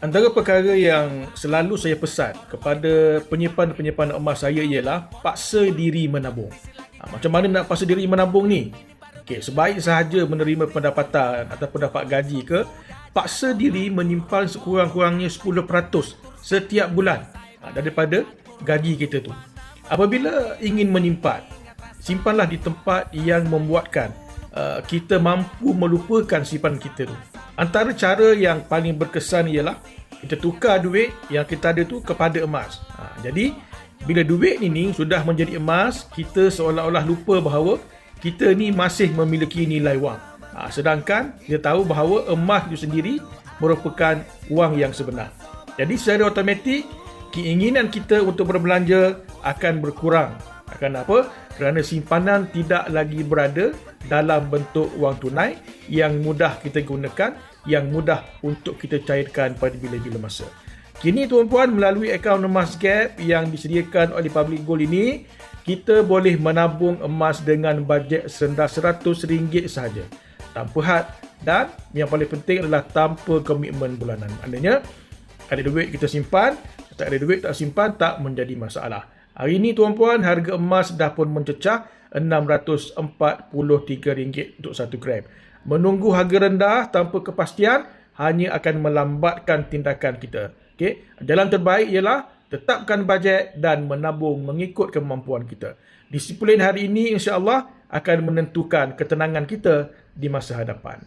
Antara perkara yang selalu saya pesan kepada penyimpan-penyimpan emas saya ialah paksa diri menabung. Ha, macam mana nak paksa diri menabung ni? Okay, sebaik sahaja menerima pendapatan atau pendapat gaji ke, paksa diri menyimpan sekurang-kurangnya 10% setiap bulan ha, daripada gaji kita tu. Apabila ingin menyimpan, simpanlah di tempat yang membuatkan uh, kita mampu melupakan simpan kita tu. Antara cara yang paling berkesan ialah kita tukar duit yang kita ada tu kepada emas. Ha, jadi bila duit ini sudah menjadi emas, kita seolah-olah lupa bahawa kita ni masih memiliki nilai wang. Ha, sedangkan dia tahu bahawa emas itu sendiri merupakan wang yang sebenar. Jadi secara automatik keinginan kita untuk berbelanja akan berkurang. Akan apa? Kerana simpanan tidak lagi berada dalam bentuk wang tunai yang mudah kita gunakan yang mudah untuk kita cairkan pada bila-bila masa. Kini tuan-puan melalui akaun emas gap yang disediakan oleh Public Gold ini, kita boleh menabung emas dengan bajet serendah RM100 sahaja. Tanpa had dan yang paling penting adalah tanpa komitmen bulanan. Maknanya, ada duit kita simpan, tak ada duit tak simpan tak menjadi masalah. Hari ini tuan-puan harga emas dah pun mencecah RM643 untuk 1 gram. Menunggu harga rendah tanpa kepastian hanya akan melambatkan tindakan kita. Okay? Jalan terbaik ialah tetapkan bajet dan menabung mengikut kemampuan kita. Disiplin hari ini insya-Allah akan menentukan ketenangan kita di masa hadapan.